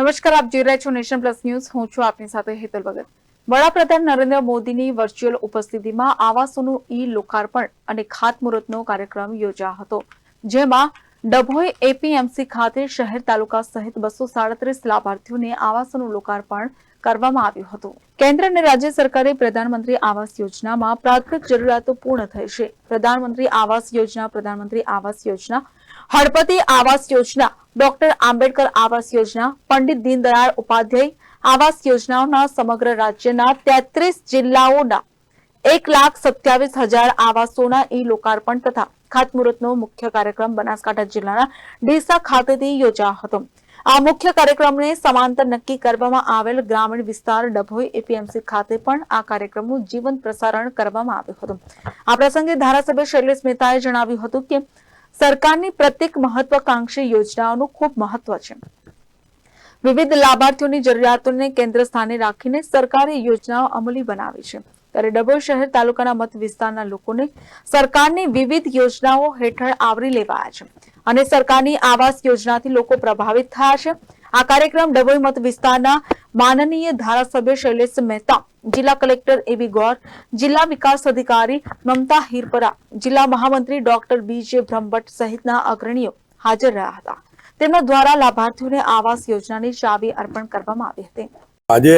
નમસ્કાર, આપ જોઈ રહ્યા છો નેશન પ્લસ ન્યૂઝ. હું છું આપની સાથે હેતલ ભગત. વડાપ્રધાન નરેન્દ્ર મોદીની વર્ચ્યુઅલ ઉપસ્થિતિમાં આવાસોનું ઈ લોકાર્પણ અને ખાતમુહૂર્તનો કાર્યક્રમ યોજાયો હતો, જેમાં ડભોઈ એપીએમસી ખાતે શહેર તાલુકા સહિત બસો સાડત્રીસ લાભાર્થીઓને આવાસોનું લોકાર્પણ કરવામાં આવ્યું હતું. કેન્દ્ર અને રાજ્ય સરકારે પ્રધાનમંત્રી આવાસ યોજનામાં પ્રાથમિક જરૂરિયાતો પૂર્ણ થઈ છે. પ્રધાનમંત્રી આવાસ યોજના, પ્રધાનમંત્રી આવાસ યોજના, હળપતિ આવાસ યોજના, ડોક્ટર આંબેડકર આવાસ યોજના, પંડિત દીનદયાળ ઉપાધ્યાય આવાસ યોજનાઓના સમગ્ર રાજ્યના તેત્રીસ જિલ્લાઓના એક લાખ સત્યાવીસ હજાર આવાસોના ઈ લોકાર્પણ તથા ખાતમુહૂર્તનો મુખ્ય કાર્યક્રમ બનાસકાંઠા જિલ્લાના ડીસા ખાતેથી યોજાયો હતો. આ મુખ્ય કાર્યક્રમને સમાંતર નક્કી કરવામાં આવેલ ગ્રામીણ વિસ્તાર ડભોઈ એપીએમસી ખાતે પણ આ કાર્યક્રમનું જીવંત પ્રસારણ કરવામાં આવ્યું હતું. આ પ્રસંગે ધારાસભ્ય શૈલેષ મહેતાએ જણાવ્યું હતું કે, સરકારની પ્રત્યેક મહત્વાકાંક્ષી યોજનાઓનું ખૂબ મહત્વ છે. વિવિધ લાભાર્થીઓની જરૂરિયાતોને કેન્દ્ર સ્થાને રાખીને સરકારે યોજનાઓ અમલી બનાવી છે. ત્યારે ડભોઈ શહેર તાલુકાના મત વિસ્તારના લોકોને સરકારની વિવિધ યોજનાઓ હેઠળ આવરી લેવાયા છે અને સરકારની આવાસ યોજનાથી લોકો પ્રભાવિત થયા છે. આ કાર્યક્રમ ડભોઈ મત વિસ્તારના માનનીય ધારાસભ્ય શૈલેષ મહેતા, જિલ્લા કલેક્ટર એવી ગોર, જિલ્લા વિકાસ અધિકારી મમતા હિરપરા, જિલ્લા મહામંત્રી ડોક્ટર બીજે બ્રહ્મભટ્ટ સહિતના અગ્રણીઓ હાજર રહ્યા હતા. તેમના દ્વારા લાભાર્થીઓને આવાસ યોજનાની ચાવી અર્પણ કરવામાં આવી હતી. આજે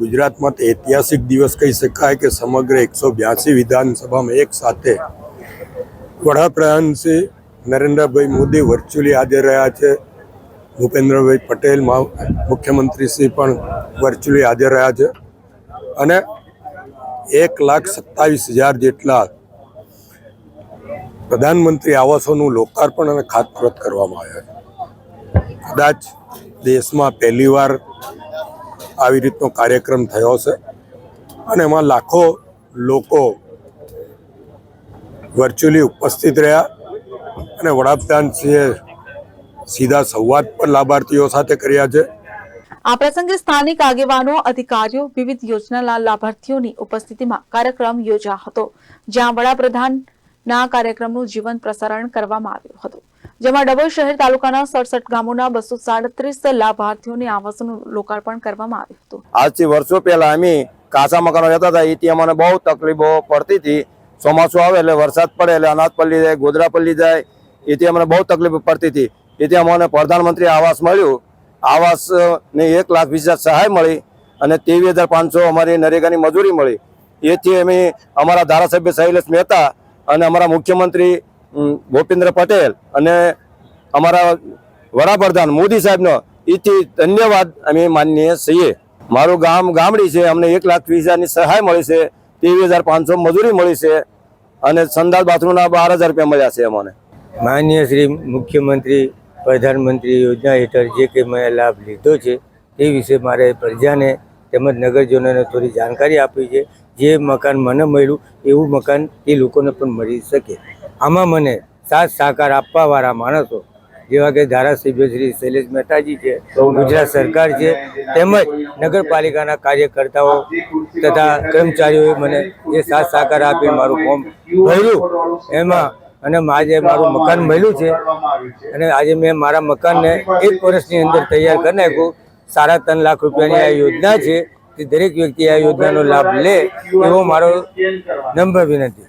ગુજરાતમાં તો ઐતિહાસિક દિવસ કહી શકાય કે સમગ્ર એકસો બ્યાસી વિધાનસભામાં એક સાથે વડાપ્રધાન શ્રી નરેન્દ્રભાઈ મોદી વર્ચ્યુઅલી હાજર રહ્યા છે. ભૂપેન્દ્રભાઈ પટેલ મુખ્યમંત્રી શ્રી પણ વર્ચ્યુઅલી હાજર રહ્યા છે. અને એક લાખ સત્તાવીસ હજાર જેટલા પ્રધાનમંત્રી આવાસોનું લોકાર્પણ અને ખાતમુહૂર્ત કરવામાં આવ્યા છે. કદાચ દેશમાં પહેલીવાર આવી રીતનો કાર્યક્રમ થયો છે. અને એમાં લાખો લોકો વર્ચ્યુઅલી ઉપસ્થિત રહ્યા અને વડાપ્રધાનશ્રીએ સીધા સંવાદ પણ લાભાર્થીઓ સાથે કર્યા છે. આ પ્રસંગે સ્થાનિક આગેવાનો, અધિકારીઓ, વિવિધ યોજનાના લાભાર્થીઓની ઉપસ્થિતિમાં કાર્યક્રમ યોજાયો હતો, જ્યાં વડાપ્રધાનના કાર્યક્રમનું જીવંત પ્રસારણ કરવામાં આવ્યું હતું. જેમાં ડભોઈ શહેર તાલુકાના સડસઠ ગામોના બસો સાડત્રીસ લાભાર્થીઓને આવાસનું લોકાર્પણ કરવામાં આવ્યું હતું. આજથી વર્ષો પહેલા અમે કાચા મકાનો રહેતા હતા. એથી અમને બહુ તકલીફો પડતી હતી. ચોમાસું આવે એટલે વરસાદ પડે એટલે અનાજ પલ્લી જાય ગોદરા પલ્લી જાય. એથી અમને બહુ તકલીફ પડતી હતી. એથી અમને પ્રધાનમંત્રી આવાસ મળ્યું. આવાસની એક લાખ વીસ સહાય મળી અને ત્રેવીસ હજાર પાંચસો અમારી નરેગાની મજૂરી મળી. એથી અમે અમારા ધારાસભ્ય શૈલેષ મહેતા અને અમારા મુખ્યમંત્રી ભૂપેન્દ્ર પટેલ અને અમારા વડાપ્રધાન મોદી સાહેબનો એથી ધન્યવાદ અમે માનીએ છીએ. મારું ગામ ગામડી છે, અમને એક લાખ વીસ હજારની સહાય મળી છે, ત્રેવીસ હજાર પાંચસો મજૂરી મળી છે અને સંદાસ બાથરૂમના બાર હજાર રૂપિયા મળ્યા છે અમને. માનનીય શ્રી મુખ્યમંત્રી પ્રધાનમંત્રી યોજના હેઠળ જે કે મેં લાભ લીધો છે, તે વિશે મારે પ્રજાને તેમજ નગરજનોને થોડી જાણકારી આપવી છે. જે મકાન મને મળ્યું, એવું મકાન એ લોકોને પણ મળી શકે. આમાં મને સાથ સહકાર આપવાવાળા માણસો, જેવા કે ધારાસભ્ય શ્રી શૈલેષ મહેતાજી છે, ગુજરાત સરકાર છે, તેમજ નગરપાલિકાના કાર્યકર્તાઓ તથા કર્મચારીઓએ મને જે સાથ સહકાર આપી મારું ફોર્મ ભર્યું, એમાં અને આજે મારું મકાન મળ્યું છે. અને આજે મેં મારા મકાનને એક વર્ષની અંદર તૈયાર કરી નાખ્યું. સાડા ત્રણ લાખ રૂપિયાની આ યોજના છે, તે દરેક વ્યક્તિ આ યોજનાનો લાભ લે એવો મારો નંબર વિનંતી.